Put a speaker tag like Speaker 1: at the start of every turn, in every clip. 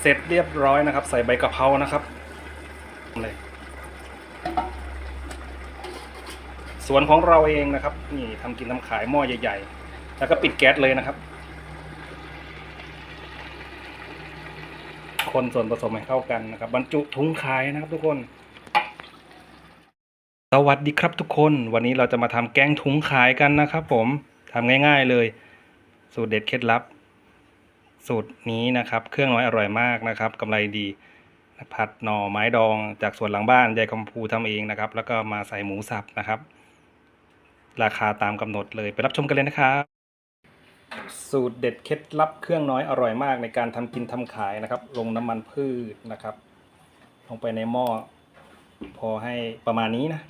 Speaker 1: เสร็จเรียบร้อยนะครับ ใส่ใบกะเพรานะครับเลยสวนของเราเองนะครับ นี่ทำกินทำขายหม้อใหญ่ ๆ แล้วก็ปิดแก๊สเลยนะครับ คนส่วนผสมให้เข้ากันนะครับ บรรจุถุงขายนะครับ ทุกคน สวัสดีครับทุกคน วันนี้เราจะมาทำแกงถุงขายกันนะครับ ผมทำง่าย ๆเลย สูตรเด็ดเคล็ดลับ สูตรนี้นะครับ เครื่องน้อยอร่อยมากนะครับกำไรดี ผัดหน่อไม้ดองจากสวนหลังบ้านยายคำพูทำเองนะครับ แล้วก็มาใส่หมูสับนะครับ ราคาตามกำหนดเลยไปรับชมกันเลยนะครับสูตรเด็ดเคล็ดลับเครื่องน้อยอร่อยมากในการทำกินทำขายนะครับ ลงน้ำมันพืชนะครับ ลงไปในหม้อพอให้ประมาณนี้นะ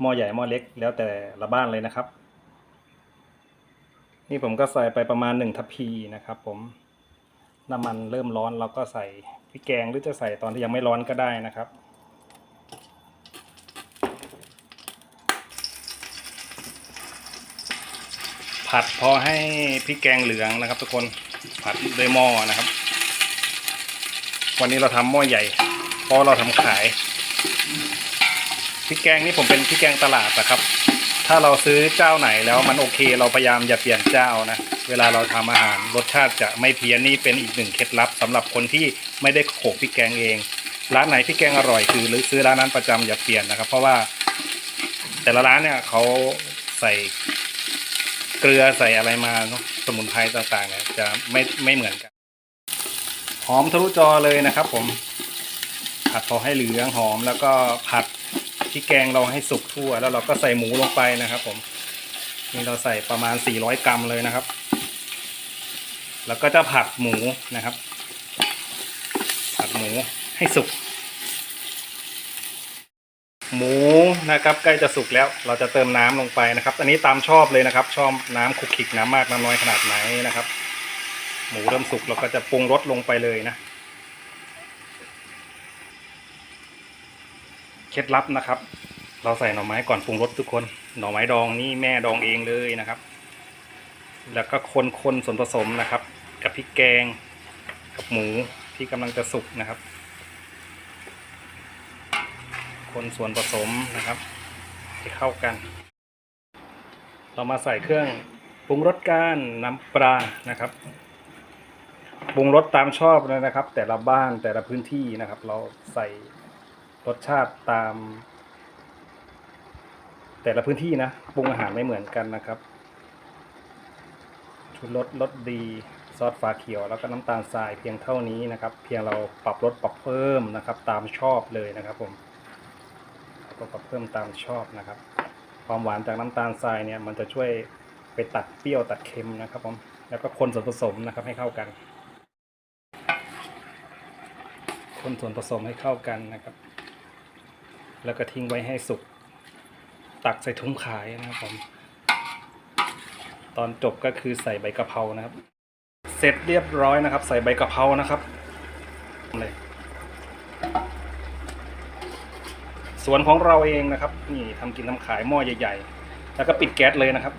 Speaker 1: หม้อใหญ่หม้อเล็กแล้วแต่ละบ้านเลยนะครับ นี่ผมก็ใส่ไปประมาณหนึ่งทัพพีนะครับ ผมน้ำมันเริ่มร้อนเราก็ใส่พริกแกงหรือจะใส่ตอนที่ยังไม่ร้อนก็ได้นะครับ ผัดพอให้พริกแกงเหลืองนะครับ ทุกคนผัดด้วยหม้อนะครับ วันนี้เราทำหม้อใหญ่เพราะเราทำขาย พริกแกงนี่ผมเป็นพริกแกงตลาดนะครับ ถ้าเราซื้อเจ้าไหนแล้วมันโอเค เราพยายามอย่าเปลี่ยนเจ้านะ เวลาเราทำอาหารรสชาติจะไม่เพี้ยนนี่เป็นอีกหนึ่งเคล็ดลับสำหรับคนที่ไม่ได้โขกพริกแกงเอง ร้านไหนพริกแกงอร่อยคือหรือซื้อร้านนั้นประจำอย่าเปลี่ยนนะครับ เพราะว่าแต่ละร้านเนี่ยเขาใส่เกลือใส่อะไรมาเนอะสมุนไพรต่างๆเนี่ยจะไม่ไม่เหมือนกันหอมทะลุจอเลยนะครับ ผมผัดพอให้เหลืองหอมแล้วก็ผัด พริกแกงเราให้สุกทั่ว แล้วเราก็ใส่หมูลงไปนะครับ ผม นี่เราใส่ประมาณ 400 กรัมเลยนะครับ แล้วก็จะผัดหมูนะครับ ผัดหมูให้สุก หมูนะครับใกล้จะสุกแล้ว เราจะเติมน้ำลงไปนะครับ อันนี้ตามชอบเลยนะครับ ชอบน้ำคลุกคลิกน้ำมากน้ำน้อยขนาดไหนนะครับ หมูเริ่มสุกเราก็จะปรุงรสลงไปเลยนะ เคล็ดลับนะครับ เราใส่หน่อไม้ก่อนปรุงรสทุกคน หน่อไม้ดองนี่แม่ดองเองเลยนะครับ แล้วก็คนคนส่วนผสมนะครับ กับพริกแกง กับหมูที่กำลังจะสุกนะครับ คนส่วนผสมนะครับให้เข้ากัน เรามาใส่เครื่องปรุงรสกันน้ำปลานะครับปรุงรสตามชอบเลยนะครับ แต่ละบ้านแต่ละพื้นที่นะครับ เราใส่ รสชาติตาม แต่ละพื้นที่นะปรุงอาหารไม่เหมือนกันนะครับชูรสรสดีซอสฟ้าเขียว แล้วก็น้ำตาลทรายเพียงเท่านี้นะครับ เพียงเราปรับลดปรับเพิ่มนะครับ ตามชอบเลยนะครับผมก็ปรับเพิ่มตามชอบนะครับ ความหวานจากน้ำตาลทรายเนี่ยมันจะช่วยไปตัดเปรี้ยวตัดเค็มนะครับผมแล้วก็คนส่วนผสมนะครับให้เข้ากัน คนส่วนผสมให้เข้ากันนะครับ แล้วก็ทิ้งไว้ให้สุก ตักใส่ถุงขายนะครับผม ตอนจบก็คือใส่ใบกะเพรานะครับ เสร็จเรียบร้อยนะครับ ใส่ใบกะเพรานะครับเลยสวนของเราเองนะครับ นี่ทำกินทำขายหม้อใหญ่ๆ แล้วก็ปิดแก๊สเลยนะครับ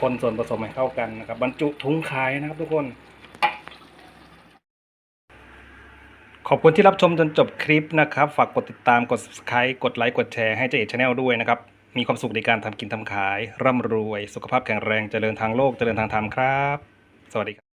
Speaker 1: คนส่วนผสมให้เข้ากันนะครับ บรรจุถุงขายนะครับทุกคน ขอบคุณที่รับชมจนจบคลิปนะครับ ฝากกดติดตามกด subscribe กดไลค์กดแชร์ให้เจเอกชาแนลด้วยนะครับ มีความสุขในการทำกินทำขาย ร่ำรวย สุขภาพแข็งแรงเจริญทางโลกเจริญทางธรรมครับ สวัสดีครับ